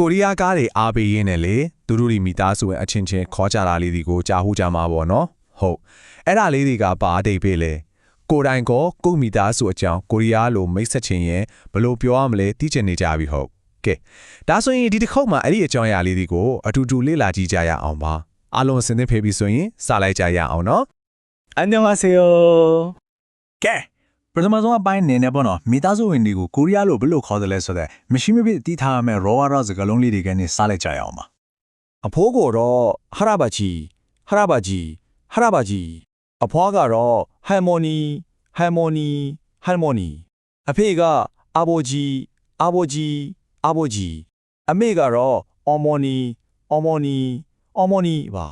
ကိုရီးယားကားတွေအားပေးရင်းနဲ့လေသူတို့တွေမိသားစုဝင်အချင်းချင်းခေါ်ကြတာလေးတွေကိုကြားဟူကြမှာပေါ့နော်ဟုတ်အဲ့ဒါလေးတွေကပါအတိတ်ပဲလေကိုယ်တိုင်ကောကိုယ့်မိသားစုအကြောင်းကိုရီးယားလိုမိတ်ဆက်ချင်ရင်ဘယ်လိုပြောရမလဲသိချင်နေကြပြီဟုတ်ကဲဒါဆိုရင်ဒီတစ်ခေါက်မှာအဲ့ဒီအကြောင်းအရာလေးတွေကိုအတူတူလေ့လာကြည့်ကြရအောင်ပါအားလုံးအစင်းသင့်ဖေးပြီဆိုရင်စလိုက်ကြရအောင်နော် 안녕하세요. ကဲ ပထမဆုံးအပိုင်းနေနေပေါ့နော်မိသားစုဝင်တွေကိုကိုရီးယားလိုဘယ်လိုခေါ်တယ်လဲဆိုတော့မရှိမဖြစ်တီးထားရမယ့် raw raw စကားလုံးလေးတွေကနေစားလိုက်ကြရအောင်ပါအဖိုးကိုတော့ဟရဘာချီဟရဘာချီဟရဘာချီအဖွားကတော့ဟမ်မိုနီဟမ်မိုနီဟမ်မိုနီအဖေကအဘိုဂျီအဘိုဂျီအဘိုဂျီအမေကတော့အော်မိုနီအော်မိုနီအော်မိုနီပါ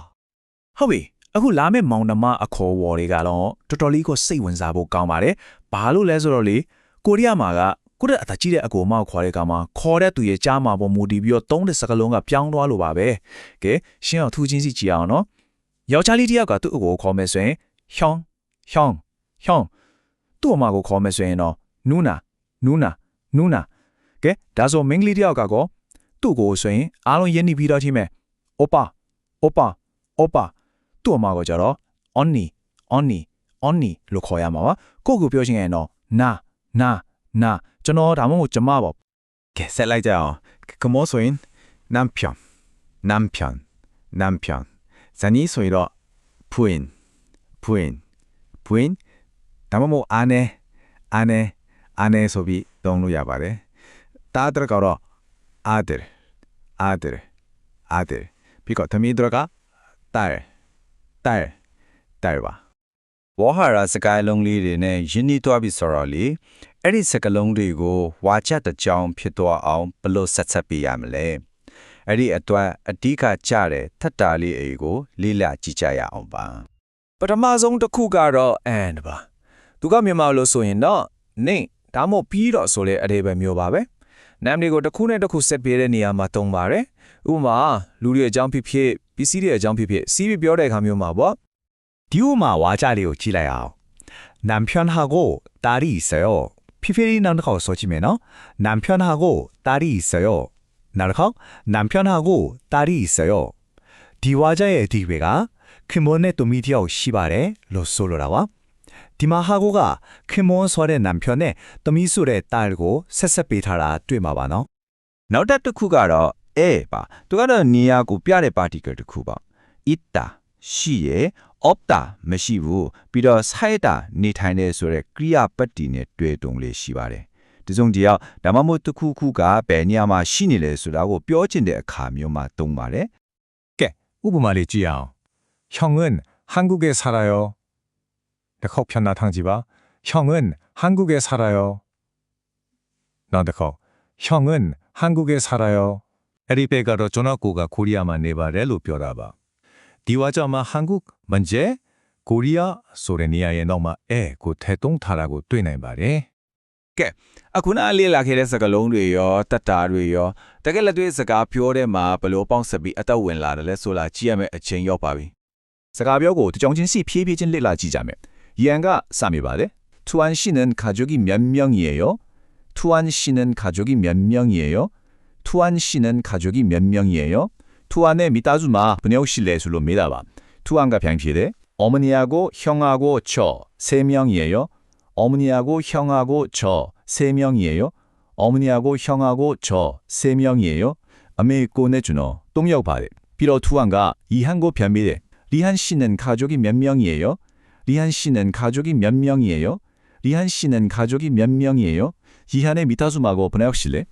ဟုတ်ပြီ အခုလာမယ့်မောင်နှမအခေါ်ဝေါ်တွေကတော့တော်တော်လေးကိုစိတ်ဝင်စားဖို့ကောင်းပါတယ်ဘာလို့လဲဆိုတော့လေကိုရီးယားမှာကကိုယ့်တဲ့အတကြီးတဲ့အကိုမောက်ခေါ်တဲ့ကောင်မှာခေါ်တဲ့သူရဲ့ကြားမှာပေါ်မူတည်ပြီးတော့သုံးတဲ့စကားလုံးကပြောင်းသွားလို့ပါပဲကဲရှင်းအောင်ထူးချင်းစီကြည့်အောင်နော်ယောက်ျားလေးတစ်ယောက်ကသူ့အကိုကိုခေါ်မယ်ဆိုရင်ဟျောင်းဟျောင်းဟျောင်းသူ့အမကိုခေါ်မယ်ဆိုရင်တော့နူနာနူနာနူနာကဲဒါဆိုမင်းကလေးတစ်ယောက်ကကောသူ့ကိုဆိုရင်အားလုံးရင်းနှီးပြီးတော့ချင်းမဲ့အိုပါအိုပါအိုပါ သူ့အမကိုကြတော့ onni onni onni လို့ခေါ်ရမှာပါကိုယ့်ကိုပြောချင်ရင်တော့နာနာနာကျွန်တော်ဒါမှမဟုတ်ကျမပေါ့ ကဲဆက်လိုက်ကြအောင်ကမောဆိုရင်남편 남편 남편ဇနီးဆိုရင်တော့부인 부인 부인ဒါမှမဟုတ်အာနေအာနေအာနေဆိုပြီးသုံးလို့ရပါတယ်တားတရကတော့အာဒရအာဒရအာဒရပြီးတော့သမီး တရကတာရတာရတာရပါဝေါ်ဟာရာစကိုင်းလုံးလေးတွေနဲ့ယင်းနှီးသွားပြီဆိုတော့လေအဲ့ဒီစကလုံးတွေကိုဝါချက်တစ်ကြောင်ဖြစ်သွားအောင်ဘယ်လို့ဆက်ဆက်ပေးရမလဲအဲ့ဒီအတွက်အဓိကကြတဲ့ထက်တာလေးအေကိုလေးလာကြည့်ကြရအောင်ပါပထမဆုံးတစ်ခုကတော့ and ပါသူကမြန်မာလို့ဆိုရင်တော့နေဒါမှမဟုတ်ပြီးတော့ဆိုတဲ့အရေးပဲမျိုးပါပဲ နာမည်ကိုတစ်ခုနဲ့တစ်ခုဆက်ပေးတဲ့နေရာမှာတုံးပါတယ်။ဥပမာလူတွေအကြောင်းဖြစ်ဖြစ်ပစ္စည်းတွေအကြောင်းဖြစ်ဖြစ်စီးပြီးပြောတဲ့အခါမျိုးမှာပေါ့။ဒီဥမာဝါကြလေးကိုကြည့်လိုက်အောင်။နမ်ဖြန်ဟာကိုတာရီဆယောဖီဖီရီနောက်တစ်ခေါက်ဆိုကြည့်မယ်နော်။နမ်ဖြန်ဟာကိုတာရီဆယောနောက်တစ်ခေါက်နမ်ဖြန်ဟာကိုတာရီဆယောဒီဝါကြရဲ့အဓိပ္ပာယ်ကခင်မွန်းနဲ့တူမီတယောက်ရှိပါတယ်လို့ဆိုလိုတာပါ။ 디마 하고가 크몬 설의 남편의 도미술의 딸고ဆက်ဆက်ပေးထားတာတွေ့မှာပါနော် နောက်တစ်တစ်ခုကတော့အဲပါသူကတော့နေရာကိုပြတဲ့ particle တစ်ခုပါ ita ရှိရ opta မရှိဘူးပြီးတော့ saita နေထိုင်တဲ့ဆိုတဲ့ kriya ပတ်တီနဲ့တွေ့တုံလေးရှိပါတယ်ဒီစုံဒီရောက်ဒါမှမဟုတ်တစ်ခုခုကဘယ်နေရာမှာရှိနေလဲဆိုတာကိုပြောချင်တဲ့အခါမျိုးမှာသုံးပါတယ် ကဲဥပမာလေးကြည့်အောင်형은한국에살아요 တစ်ခေါက်ပြန်နာထမ်းကြည့်ပါ형은한국에살아요နောက်တစ်ခေါက်형은한국에살아요အဲ့ဒီဘက်ကတော့ကျွန်တော်ကိုကကိုရီးယားမှာနေပါတယ်လို့ပြောတာပါဒီဝါကြမှာ한국 문제ကိုရီးယားဆိုတဲ့နေရာရဲ့နောက်မှာအဲကိုထဲတုံးထားတာကိုတွေ့နိုင်ပါတယ် အခုနအလေးလာခဲ့တဲ့စကားလုံးတွေရောတတ်တာတွေရောတကယ်လက်တွေ့စကားပြောတဲ့မှာဘယ်လိုပေါင်းဆက်ပြီးအသက်ဝင်လာတယ်လဲဆိုလာကြည့်ရမယ့်အချိန်ရောက်ပါပြီ စကားပြောကိုတကြောင်ချင်းစီဖြည်းဖြည်းချင်းလေ့လာကြည့်ကြမယ် 얘가 3이바데? 투안 씨는 가족이 몇 명이에요? 투안 씨는 가족이 몇 명이에요? 투안 씨는 가족이 몇 명이에요? 투안의 미따주마 분역실내술로 미다바. 투안과 병필에 어머니하고 형하고 저 세 명이에요. 어머니하고 형하고 저 세 명이에요. 어머니하고 형하고 저 세 명이에요. 아메이코네 주노 동역바레 비로 투안과 이한고 변미래 리한 씨는 가족이 몇 명이에요? 리한 씨는 가족이 몇 명이에요? 리한 씨는 가족이 몇 명이에요? 이한의 미타수마고 분해역실래?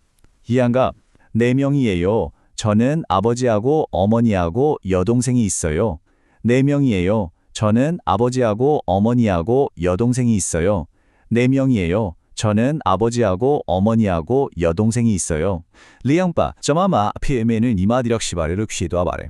이한가 네 명이에요. 저는 아버지하고 어머니하고 여동생이 있어요. 네 명이에요. 저는 아버지하고 어머니하고 여동생이 있어요. 네 명이에요. 저는 아버지하고 어머니하고 여동생이 있어요. 리앙바 저마마 PM에는 이마디력 시바레를 퀴도 아바레.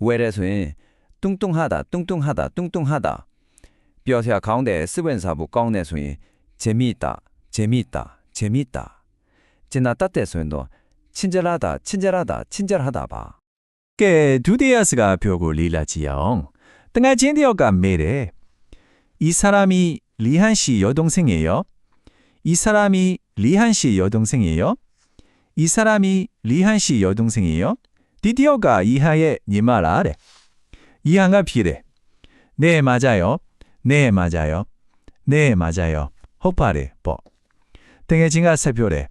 왜래 소인 뚱뚱하다, 뚱뚱하다, 뚱뚱하다. 뼈새 가운데 스벤사부 소인 재미있다, 재미있다, 재미있다. 지나 따때 소인도 친절하다, 친절하다, 친절하다 봐. 께 두데야스가 벽을 리라지요. 땡아 젠디어가 메래. 이 사람이 리한 씨 여동생이에요. 이 사람이 리한 씨 여동생이에요. 이 사람이 리한 씨 여동생이에요. 디디어가 이하의 니말 아래. 이하가 비례. 네 맞아요. 네 맞아요. 네 맞아요. 호파래 뭐. 땡해진가 살펴래.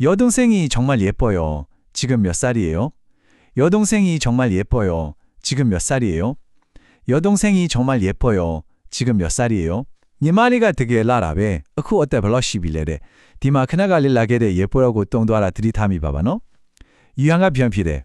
여동생이 정말 예뻐요. 지금 몇 살이에요? 여동생이 정말 예뻐요. 지금 몇 살이에요? 여동생이 정말 예뻐요. 지금 몇 살이에요? 니마리가 되게 라라베. 그 어때 블러시빌레레. 디마 크나가 릴라게데 예뻐라고 똥도 알아 드리타미 바바노? 유양아 변피래.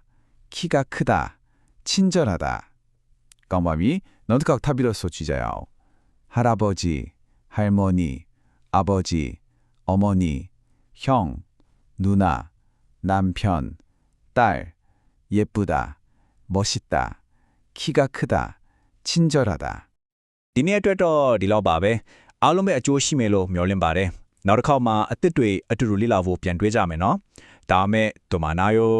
키가 크다 친절하다 까마미 너드각 타비로 소치자요 할아버지 할머니 아버지 어머니 형 누나 남편, 딸, 예쁘다, 멋있다, 키가 크다, 친절하다. ဒီနေ့အတွက်တော့ဒီလောက်ပါပဲအားလုံးပဲအကျိုးရှိမယ်လို့မျှော်လင့်ပါတယ်နောက်တစ်ခေါက်မှာအစ်စ်တွေအတူတူလေ့လာဖို့ပြန်တွေ့ကြမယ်နော်ဒါမဲ့ဒိုမာနာယို